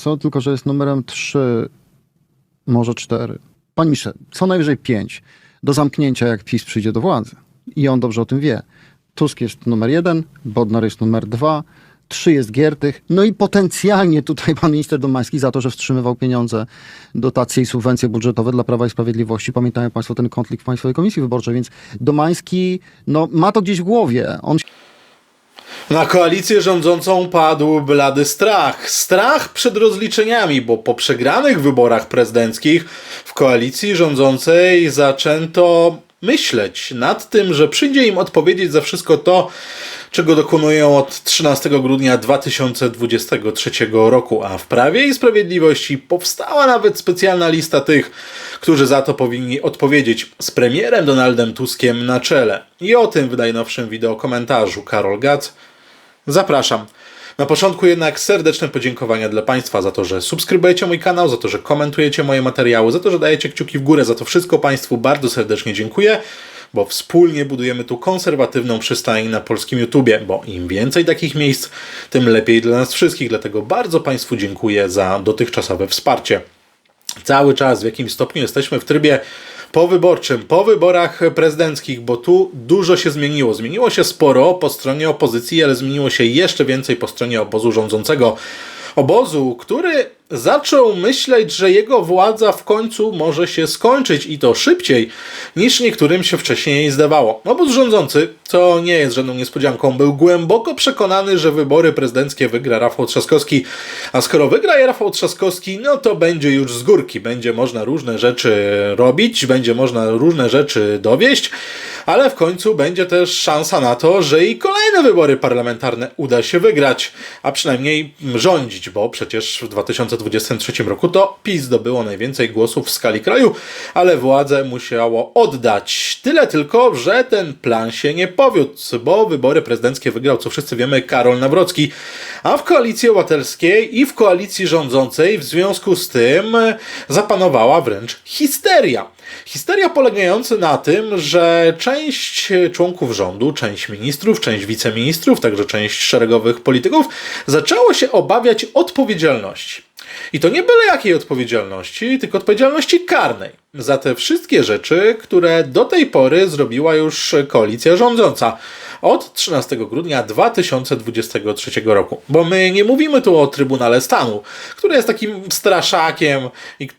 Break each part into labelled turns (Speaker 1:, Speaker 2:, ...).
Speaker 1: Co, tylko że jest numerem 3, może 4. Panie ministrze, co najwyżej 5 do zamknięcia, jak PiS przyjdzie do władzy. I on dobrze o tym wie. Tusk jest numer 1, Bodnar jest numer 2, 3 jest Giertych, no i potencjalnie tutaj pan minister Domański za to, że wstrzymywał pieniądze, dotacje i subwencje budżetowe dla Prawa i Sprawiedliwości. Pamiętają państwo ten konflikt w Państwowej Komisji Wyborczej, więc Domański no, ma to gdzieś w głowie. On
Speaker 2: Na koalicję rządzącą padł blady strach. Strach przed rozliczeniami, bo po przegranych wyborach prezydenckich w koalicji rządzącej zaczęto myśleć nad tym, że przyjdzie im odpowiedzieć za wszystko to, czego dokonują od 13 grudnia 2023 roku, a w Prawie i Sprawiedliwości powstała nawet specjalna lista tych, którzy za to powinni odpowiedzieć z premierem Donaldem Tuskiem na czele. I o tym w najnowszym wideo komentarzu Karol Gac Zapraszam. Na początku jednak serdeczne podziękowania dla Państwa za to, że subskrybujecie mój kanał, za to, że komentujecie moje materiały, za to, że dajecie kciuki w górę. Za to wszystko Państwu bardzo serdecznie dziękuję, bo wspólnie budujemy tu konserwatywną przystań na polskim YouTubie, bo im więcej takich miejsc, tym lepiej dla nas wszystkich. Dlatego bardzo Państwu dziękuję za dotychczasowe wsparcie cały czas w jakimś stopniu jesteśmy w trybie powyborczym, po wyborach prezydenckich, bo tu dużo się zmieniło. Zmieniło się sporo po stronie opozycji, ale zmieniło się jeszcze więcej po stronie obozu rządzącego. Obozu, który zaczął myśleć, że jego władza w końcu może się skończyć i to szybciej niż niektórym się wcześniej zdawało. Obóz rządzący, co nie jest żadną niespodzianką, był głęboko przekonany, że wybory prezydenckie wygra Rafał Trzaskowski, a skoro wygra Rafał Trzaskowski, no to będzie już z górki, będzie można różne rzeczy robić, będzie można różne rzeczy dowieść, ale w końcu będzie też szansa na to, że i kolejne wybory parlamentarne uda się wygrać, a przynajmniej rządzić, bo przecież w 2023 roku to PiS zdobyło najwięcej głosów w skali kraju, ale władzę musiało oddać. Tyle tylko, że ten plan się nie powiódł, bo wybory prezydenckie wygrał, co wszyscy wiemy, Karol Nawrocki, a w koalicji obywatelskiej i w koalicji rządzącej w związku z tym zapanowała wręcz histeria. Histeria polegająca na tym, że część członków rządu, część ministrów, część wiceministrów, także część szeregowych polityków zaczęło się obawiać odpowiedzialności. I to nie byle jakiej odpowiedzialności, tylko odpowiedzialności karnej za te wszystkie rzeczy, które do tej pory zrobiła już koalicja rządząca od 13 grudnia 2023 roku. Bo my nie mówimy tu o Trybunale Stanu, który jest takim straszakiem,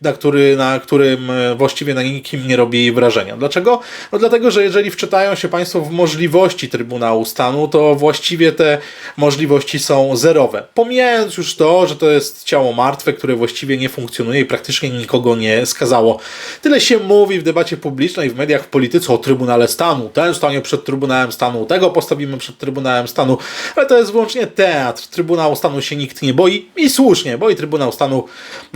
Speaker 2: na, który, na którym e, właściwie na nikim nie robi wrażenia. Dlaczego? No dlatego, że jeżeli wczytają się Państwo w możliwości Trybunału Stanu, to właściwie te możliwości są zerowe. Pomijając już to, że to jest ciało martwe, które właściwie nie funkcjonuje i praktycznie nikogo nie skazało. Tyle się mówi w debacie publicznej, w mediach, w polityce o Trybunale Stanu. Ten stanie przed Trybunałem Stanu, tego postawimy przed Trybunałem Stanu, ale to jest wyłącznie teatr. Trybunału Stanu się nikt nie boi i słusznie, bo i Trybunał Stanu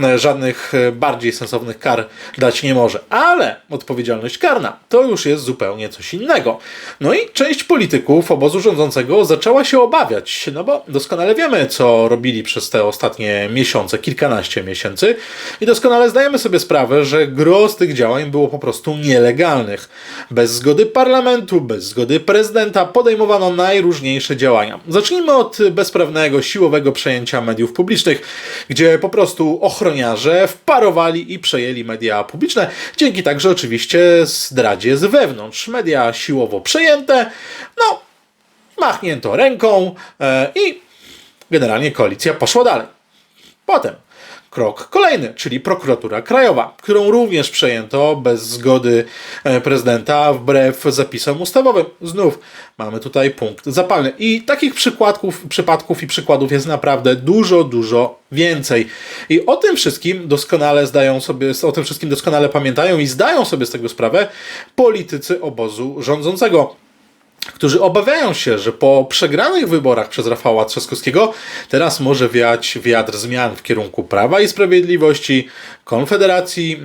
Speaker 2: e, żadnych e, bardziej sensownych kar dać nie może. Ale odpowiedzialność karna to już jest zupełnie coś innego. No i część polityków obozu rządzącego zaczęła się obawiać, no bo doskonale wiemy, co robili przez te ostatnie miesiące, kilkanaście miesięcy i doskonale zdajemy sobie sprawę, że gros z tych działań było po prostu nielegalnych. Bez zgody parlamentu, bez zgody prezydenta podejmowano najróżniejsze działania. Zacznijmy od bezprawnego, siłowego przejęcia mediów publicznych, gdzie po prostu ochroniarze wparowali i przejęli media publiczne, dzięki także oczywiście zdradzie z wewnątrz. Media siłowo przejęte, no, machnięto ręką e, i generalnie koalicja poszła dalej. Potem krok kolejny, czyli prokuratura krajowa, którą również przejęto bez zgody e, prezydenta, wbrew zapisom ustawowym. Znów mamy tutaj punkt zapalny. I takich przykładków, przypadków i przykładów jest naprawdę dużo, dużo więcej. I o tym wszystkim doskonale zdają sobie, o tym wszystkim doskonale pamiętają i zdają sobie z tego sprawę politycy obozu rządzącego którzy obawiają się, że po przegranych wyborach przez Rafała Trzaskowskiego teraz może wiać wiatr zmian w kierunku Prawa i Sprawiedliwości, Konfederacji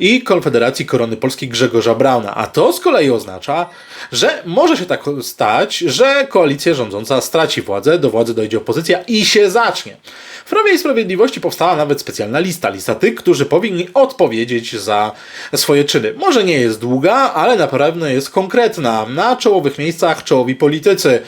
Speaker 2: i Konfederacji Korony Polskiej Grzegorza Brauna. A to z kolei oznacza, że może się tak stać, że koalicja rządząca straci władzę, do władzy dojdzie opozycja i się zacznie. W Prawie i Sprawiedliwości powstała nawet specjalna lista, lista tych, którzy powinni odpowiedzieć za swoje czyny. Może nie jest długa, ale na pewno jest konkretna. Na Na czołowych miejscach czołowi politycy.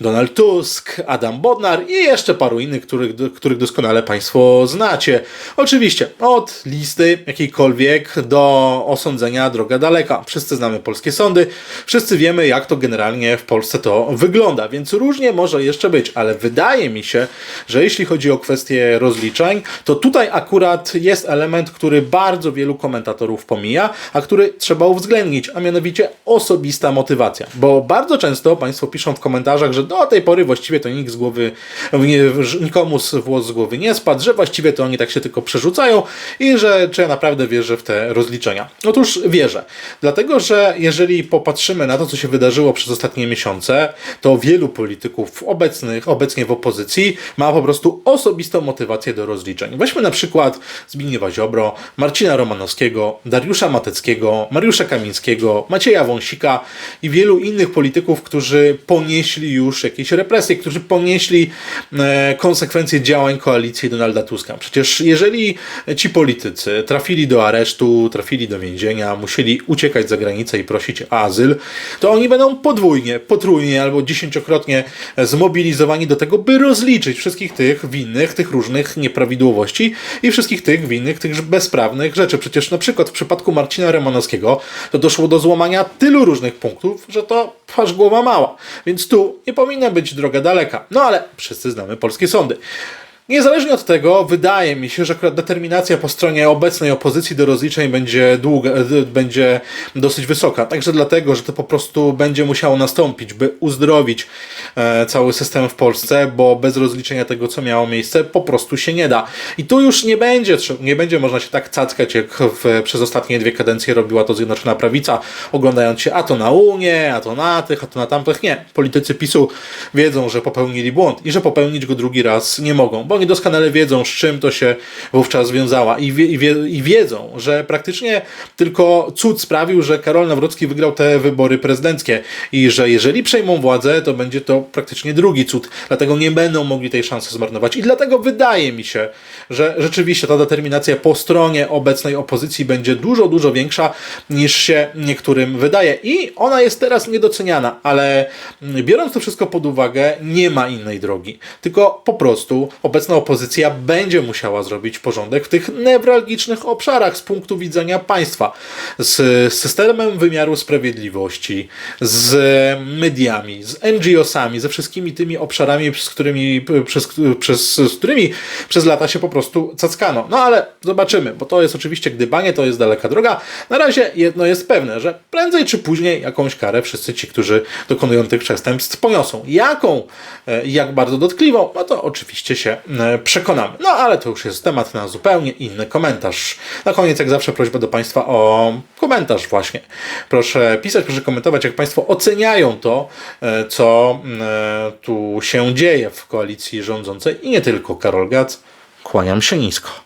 Speaker 2: Donald Tusk, Adam Bodnar i jeszcze paru innych, których, których doskonale Państwo znacie. Oczywiście od listy jakiejkolwiek do osądzenia droga daleka. Wszyscy znamy polskie sądy, wszyscy wiemy jak to generalnie w Polsce to wygląda, więc różnie może jeszcze być, ale wydaje mi się, że jeśli chodzi o kwestie rozliczeń, to tutaj akurat jest element, który bardzo wielu komentatorów pomija, a który trzeba uwzględnić, a mianowicie osobista motywacja. Bo bardzo często Państwo piszą w komentarzach, że do tej pory właściwie to nikt z głowy, nikomu z włos z głowy nie spadł, że właściwie to oni tak się tylko przerzucają i że czy ja naprawdę wierzę w te rozliczenia. Otóż wierzę. Dlatego, że jeżeli popatrzymy na to, co się wydarzyło przez ostatnie miesiące, to wielu polityków obecnych, obecnie w opozycji ma po prostu osobistą motywację do rozliczeń. Weźmy na przykład Zbigniewa Ziobro, Marcina Romanowskiego, Dariusza Mateckiego, Mariusza Kamińskiego, Macieja Wąsika i wielu innych polityków, którzy ponieśli już jakieś represje, którzy ponieśli e, konsekwencje działań koalicji Donalda Tuska. Przecież jeżeli ci politycy trafili do aresztu, trafili do więzienia, musieli uciekać za granicę i prosić o azyl, to oni będą podwójnie, potrójnie albo dziesięciokrotnie zmobilizowani do tego, by rozliczyć wszystkich tych winnych, tych różnych nieprawidłowości i wszystkich tych winnych, tych bezprawnych rzeczy. Przecież na przykład w przypadku Marcina Romanowskiego to doszło do złamania tylu różnych punktów, że to aż głowa mała. Więc tu nie powinna być droga daleka. No ale wszyscy znamy polskie sądy. Niezależnie od tego, wydaje mi się, że akurat determinacja po stronie obecnej opozycji do rozliczeń będzie długa, e, będzie dosyć wysoka. Także dlatego, że to po prostu będzie musiało nastąpić, by uzdrowić e, cały system w Polsce, bo bez rozliczenia tego, co miało miejsce, po prostu się nie da. I tu już nie będzie, nie będzie można się tak cackać, jak w, przez ostatnie dwie kadencje robiła to Zjednoczona Prawica, oglądając się a to na Unię, a to na tych, a to na tamtych. Nie. Politycy PiSu wiedzą, że popełnili błąd i że popełnić go drugi raz nie mogą, bo oni doskonale wiedzą, z czym to się wówczas wiązało i, wie, i, wie, i wiedzą, że praktycznie tylko cud sprawił, że Karol Nawrocki wygrał te wybory prezydenckie i że jeżeli przejmą władzę, to będzie to praktycznie drugi cud, dlatego nie będą mogli tej szansy zmarnować. I dlatego wydaje mi się, że rzeczywiście ta determinacja po stronie obecnej opozycji będzie dużo, dużo większa niż się niektórym wydaje. I ona jest teraz niedoceniana, ale biorąc to wszystko pod uwagę, nie ma innej drogi, tylko po prostu obecna opozycja będzie musiała zrobić porządek w tych newralgicznych obszarach z punktu widzenia państwa, z systemem wymiaru sprawiedliwości, z mediami, z NGO-sami, ze wszystkimi tymi obszarami, przez którymi, przez, przez, z którymi przez lata się po prostu cackano. No ale zobaczymy, bo to jest oczywiście gdybanie, to jest daleka droga. Na razie jedno jest pewne, że prędzej czy później jakąś karę wszyscy ci, którzy dokonują tych przestępstw poniosą. Jaką e, jak bardzo dotkliwą, no to oczywiście się przekonamy. No ale to już jest temat na zupełnie inny komentarz. Na koniec, jak zawsze, prośba do Państwa o komentarz właśnie. Proszę pisać, proszę komentować, jak Państwo oceniają to, e, co e, tu się dzieje w koalicji rządzącej i nie tylko. Karol Gac, kłaniam się nisko.